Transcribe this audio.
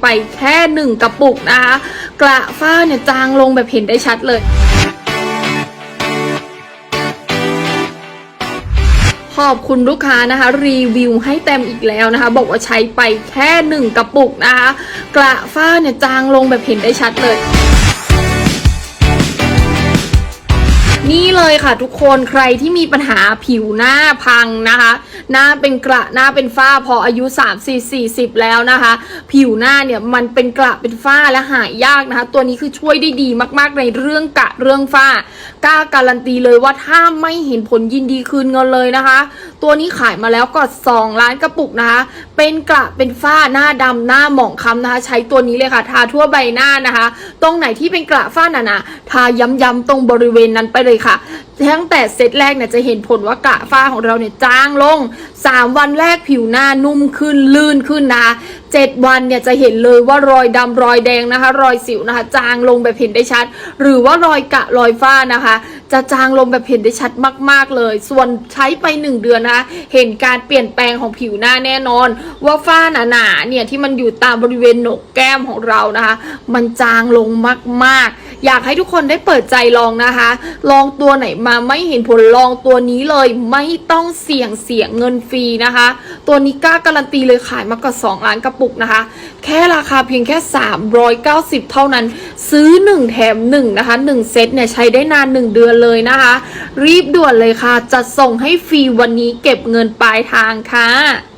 ไปแค่หนึ่งกระปุกนะคะ กระฝ้าเนี่ยจางลงแบบเห็นได้ชัดเลย ขอบคุณลูกค้านะคะ รีวิวให้เต็มอีกแล้วนะคะ บอกว่าใช้ไปแค่หนึ่งกระปุกนะคะ กระฝ้าเนี่ยจางลงแบบเห็นได้ชัดเลย เลยค่ะทุกคนใครที่มีปัญหาผิวหน้าพังนะคะ หน้าเป็นกระหน้าเป็นฝ้าพออายุ 3 4 40 แล้วนะคะ ผิวหน้าเนี่ยมันเป็นกระเป็นฝ้าและหายยากนะคะ ตัวนี้คือช่วยได้ดีมาก ๆ ในเรื่องกระเรื่องฝ้ากล้าการันตีเลยว่าถ้าไม่เห็นผลยินดีคืนเงินเลยนะคะ ตัวนี้ขายมาแล้วก็ 2 ล้านกระปุกนะคะ เป็นกระเป็นฝ้าหน้าดำหน้าหมองคล้ำนะคะ ใช้ตัวนี้เลยค่ะ ทาทั่วใบหน้านะคะ ตรงไหนที่เป็นกระฝ้าหนาๆทาย้ำๆตรงบริเวณนั้นไปเลยค่ะตั้งแต่เซตแรกเนี่ยจะเห็นผลว่ากระฝ้าของเราเนี่ยจางลง 3 วันแรกผิวหน้านุ่มขึ้นลื่นขึ้นนะคะ7วันเนี่ยจะเห็นเลยว่ารอยดำรอยแดงนะคะ รอยสิวนะคะ จางลงแบบเห็นได้ชัด หรือว่ารอยกะรอยฝ้านะคะ จะจางลงแบบเห็นได้ชัดมาก ๆเลย ส่วนใช้ไป 1 เดือนนะคะ เห็นการเปลี่ยนแปลงของผิวหน้าแน่นอน ว่าฝ้าหนาๆเนี่ยที่มันอยู่ตามบริเวณหนกแก้มของเรานะคะ มันจางลงมากๆ อยากให้ทุกคนได้เปิดใจลองนะคะ ลองตัวไหนมาไม่เห็นผลลองตัวนี้เลยไม่ต้องเสี่ยงเสียงเงินฟรีนะคะ ตัวนี้กล้าการันตีเลยขายมากกว่า 2 ล้านกระปุกนะคะ แค่ราคาเพียงแค่ 390 เท่านั้น ซื้อ 1 แถม 1 นะคะ 1 เซตเนี่ยใช้ได้นาน 1 เดือนเลยนะคะ รีบด่วนเลยค่ะจะส่งให้ฟรีวันนี้เก็บเงินปลายทางค่ะ